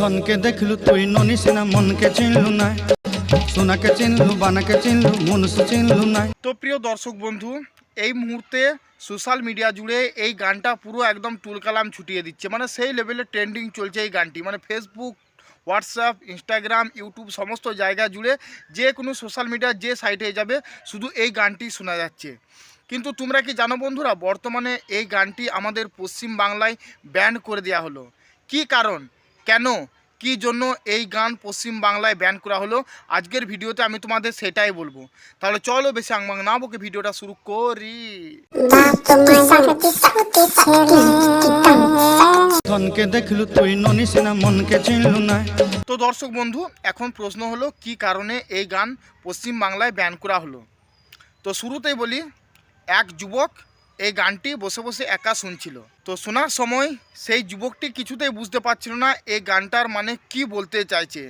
ধনকে দেখলু তুই ননি সিনা, মনকে চিনলু না সোনাকে চিনলু, বানাকে চিনলু, মনুষ্য চিনলু না তো প্রিয় দর্শক বন্ধু, এই মুহূর্তে সোশ্যাল মিডিয়া জুড়ে এই গানটা পুরো একদম তুলকালাম ছুটিয়ে দিচ্ছে। মানে সেই লেভেলে ট্রেন্ডিং চলছে এই গানটি। মানে ফেসবুক হোয়াটসঅ্যাপ ইনস্টাগ্রাম ইউটিউব সমস্ত জায়গা জুড়ে যে কোনো সোশ্যাল মিডিয়ার যে সাইটে যাবে, শুধু এই গানটি শোনা যাচ্ছে। কিন্তু তোমরা কি জানো বন্ধুরা, বর্তমানে এই গানটি আমাদের পশ্চিম বাংলায় ব্যান করে দেওয়া হলো। কি কারণ? কেন? কি জন্য এই গান পশ্চিম বাংলায় ব্যান করা হলো? আজকের ভিডিওতে আমি তোমাদের সেটাই বলব। তাহলে চলো বেশি আংমাং না বকে ভিডিওটা শুরু করি। দেখলু তুই মনকে না। তো দর্শক বন্ধু এখন প্রশ্ন হলো কি কারণে এই গান পশ্চিম বাংলায় ব্যান করা হলো? তো শুরুতেই বলি এক যুবক এই গানটি বসে বসে একা শুনছিল। তো শোনার সময় সেই যুবকটি কিছুতেই বুঝতে পারছিল না এই গানটার মানে কি বলতে চাইছে।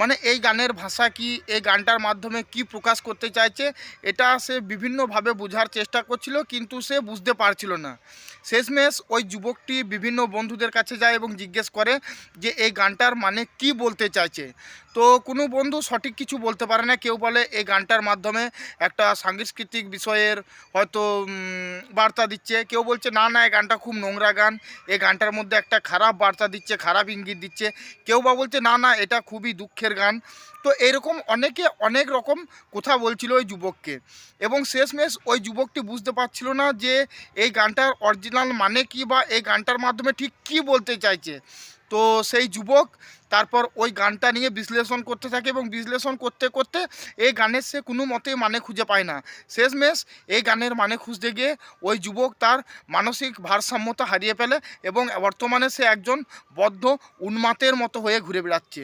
মানে এই গানের ভাষা কি, এই গানটার মাধ্যমে কি প্রকাশ করতে চাইছে, এটা সে বিভিন্নভাবে বোঝার চেষ্টা করছিল কিন্তু সে বুঝতে পারছিল না। শেষমেশ ওই যুবকটি বিভিন্ন বন্ধুদের কাছে যায় এবং জিজ্ঞেস করে যে এই গানটার মানে কি বলতে চাইছে। তো কোনো বন্ধু সঠিক কিছু বলতে পারে না। কেউ বলে এই গানটার মাধ্যমে একটা সাংস্কৃতিক বিষয়ের হয়তো বার্তা দিচ্ছে। কেউ বলছে, না না, এই গানটা খুব নোংরা গান। এই গানটার মধ্যে একটা খারাপ বার্তা দিচ্ছে, খারাপ ইঙ্গিত দিচ্ছে। কেউ বা বলছে, না না, এটা খুবই দুঃখের গান। তো এরকম অনেকে অনেক রকম কথা বলছিল ওই যুবককে। এবং শেষমেশ ওই যুবকটি বুঝতে পারছিল না যে এই গানটার অরিজিনাল মানে কি বা এই গানটার মাধ্যমে ঠিক কি বলতে চাইছে। তো সেই যুবক তারপর ওই গানটা নিয়ে বিশ্লেষণ করতে থাকে এবং বিশ্লেষণ করতে করতে এই গানের সে কোনো মতেই মানে খুঁজে পায় না। শেষমেশ এই গানের মানে খুঁজতে গিয়ে ওই যুবক তার মানসিক ভারসাম্যতা হারিয়ে ফেলে এবং বর্তমানে সে একজন বদ্ধ উন্মাতের মতো হয়ে ঘুরে বেড়াচ্ছে।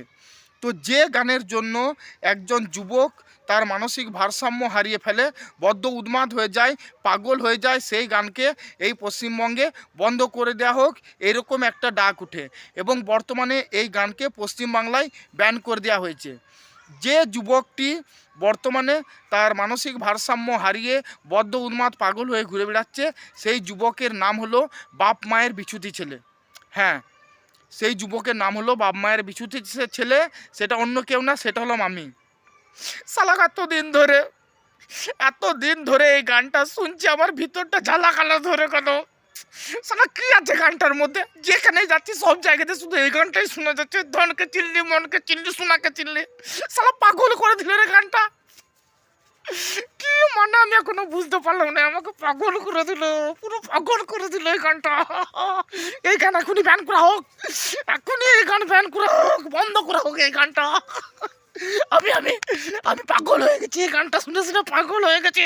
তো যে গানের জন্য একজন যুবক তার মানসিক ভারসাম্য হারিয়ে ফেলে, বদ্ধ উন্মাদ হয়ে যায়, পাগল হয়ে যায়, সেই গানকে এই পশ্চিমবঙ্গে বন্ধ করে দেওয়া হোক, এরকম একটা ডাক উঠে এবং বর্তমানে এই গানকে পশ্চিমবাংলায় ব্যান করে দেওয়া হয়েছে। যে যুবকটি বর্তমানে তার মানসিক ভারসাম্য হারিয়ে বদ্ধ উন্মাদ, পাগল হয়ে ঘুরে বেড়াচ্ছে, সেই যুবকের নাম হলো বাপ মায়ের বিছুতি ছেলে। হ্যাঁ সেই যুবকের নাম হলো বাপ মায়ের বিছুতি ছেলে, সেটা অন্য কেউ না, সেটা হলো মামি। সালাক এতদিন ধরে এত দিন ধরে এই গানটা শুনছি, আমার ভিতরটা ঝালাকালা ধরে কেন? সালা কি আছে গানটার মধ্যে? যেখানে যাচ্ছি, সব জায়গাতে শুধু এই গানটাই শোনা যাচ্ছে, ধনকে চিনলি, মনকে চিনলি, সোনাকে চিনলি। সালা পাগল করে দিল রে গানটা। কি মানে আমি এখনও বুঝতে পারলাম না, আমাকে পাগল করে দিল, পুরো পাগল করে দিল এই গানটা। এই গান এখনই ব্যান করা হোক, এখনই এই গান ব্যান করা হোক, বন্ধ করা হোক এই গানটা। আমি আমি আমি পাগল হয়ে গেছি, এই গানটা শুনে শুনে পাগল হয়ে গেছি।